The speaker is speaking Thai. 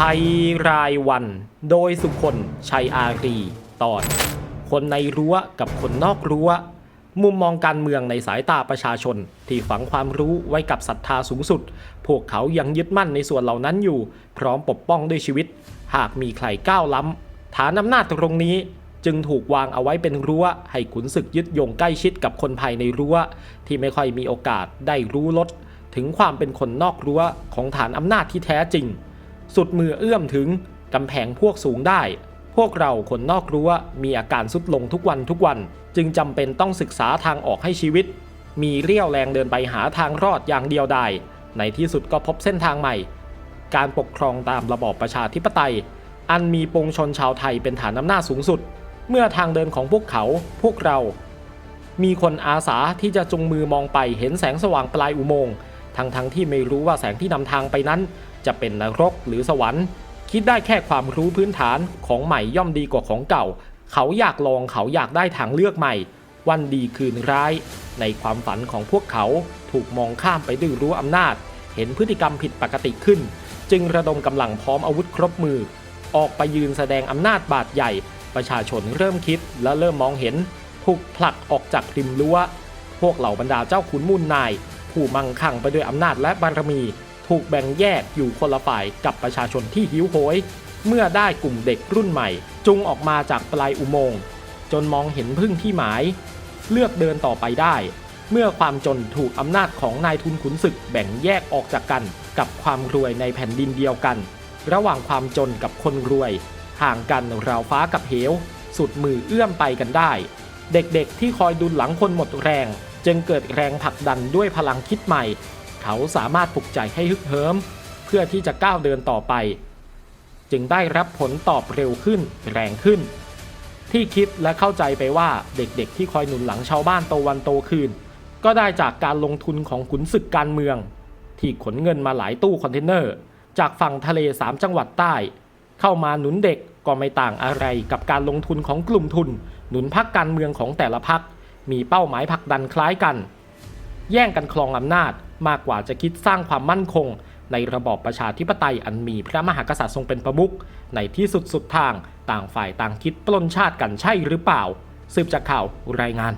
ภัยรายวัน โดยสุคนชัยอารี ตอน คนในรั้วกับคนนอกรั้ว มุมมองการเมืองในสายตาประชาชน ที่ฝังความรู้ไว้กับศรัทธาสูงสุด พวกเขายังยึดมั่นในส่วนเหล่านั้นอยู่ พร้อมปกป้องด้วยชีวิต หากมีใครก้าวล้ำฐานอำนาจตรงนี้จึงถูกวางเอาไว้เป็นรั้ว ให้ขุนศึกยึดโยงใกล้ชิดกับคนภายในรั้ว ที่ไม่ค่อยมีโอกาสได้รู้ลดถึงความเป็นคนนอกรั้วของฐานอำนาจที่แท้จริง สุดมือเอื้อมถึงกำแพงพวกสูงได้ พวกเราคนนอกรั้วมีอาการสุดลงทุกวันทุกวัน จึงจำเป็นต้องศึกษาทางออกให้ชีวิต มีเรี่ยวแรงเดินไปหาทางรอดอย่างเดียวดายในที่สุดก็พบเส้นทางใหม่ การปกครองตามระบอบประชาธิปไตย อันมีปวงชนชาวไทยเป็นฐานอำนาจสูงสุด เมื่อทางเดินของพวกเขาพวกเรา มีคนอาสาที่จะจุงมือมองไปเห็นแสงสว่างปลายอุโมงค์ทั้งทั้งๆที่ไม่รู้ว่าแสงที่นำทางไปนั้น จะเป็นนรกหรือสวรรค์ คิดได้แค่ความรู้พื้นฐานของใหม่ย่อมดีกว่าของเก่า เขาอยากลองเขาอยากได้ทางเลือกใหม่ วันดีคืนร้าย ในความฝันของพวกเขาถูกมองข้ามไปด้วยรู้อำนาจ เห็นพฤติกรรมผิดปกติขึ้น จึงระดมกำลังพร้อมอาวุธครบมือ ออกไปยืนแสดงอำนาจบาดใหญ่ ประชาชนเริ่มคิดและเริ่มมองเห็นถูกผลักออกจากริมรั้วพวกเหล่าบรรดาเจ้าขุนมูลนาย ผู้มั่งคั่งไปด้วยอำนาจและบารมี ถูกแบ่งแยกอยู่คนละฝ่ายกับประชาชนที่หิวโหย เมื่อได้กลุ่มเด็กรุ่นใหม่ จุงออกมาจากปลายอุโมงค์จนมองเห็นพึ่งที่หมาย เลือกเดินต่อไปได้ เมื่อความจนถูกอำนาจของนายทุนขุนศึกแบ่งแยกออกจากกัน กับความรวยในแผ่นดินเดียวกัน ระหว่างความจนกับคนรวย ห่างกันราวฟ้ากับเหว สุดมือเอื้อมไปกันได้ เด็กๆที่คอยดุลหลังคนหมดแรง จึงเกิดแรงผลักดันด้วยพลังคิดใหม่ เขาสามารถปลุกใจให้ฮึกเหิม เพื่อที่จะก้าวเดินต่อไป จึงได้รับผลตอบเร็วขึ้นแรงขึ้น ที่คิดและเข้าใจไปว่าเด็กๆ ที่คอยหนุนหลังชาวบ้านโตวันโตคืน ก็ได้จากการลงทุนของขุนศึกการเมือง ที่ขนเงินมาหลายตู้คอนเทนเนอร์ จากฝั่งทะเลสามจังหวัดใต้ เข้ามาหนุนเด็กก็ไม่ต่างอะไรกับการลงทุนของกลุ่มทุน หนุนพักการเมืองของแต่ละพักมีเป้าหมายผลักดันคล้ายกัน แย่งกันครองอำนาจ มากกว่าจะคิดสร้างความมั่นคง ในระบอบประชาธิปไตยอันมีพระมหากษัตริย์ทรงเป็นประมุขในที่สุดสุดทาง ต่างฝ่ายต่างคิดปล้นชาติกันใช่หรือเปล่า สืบจากข่าวรายงาน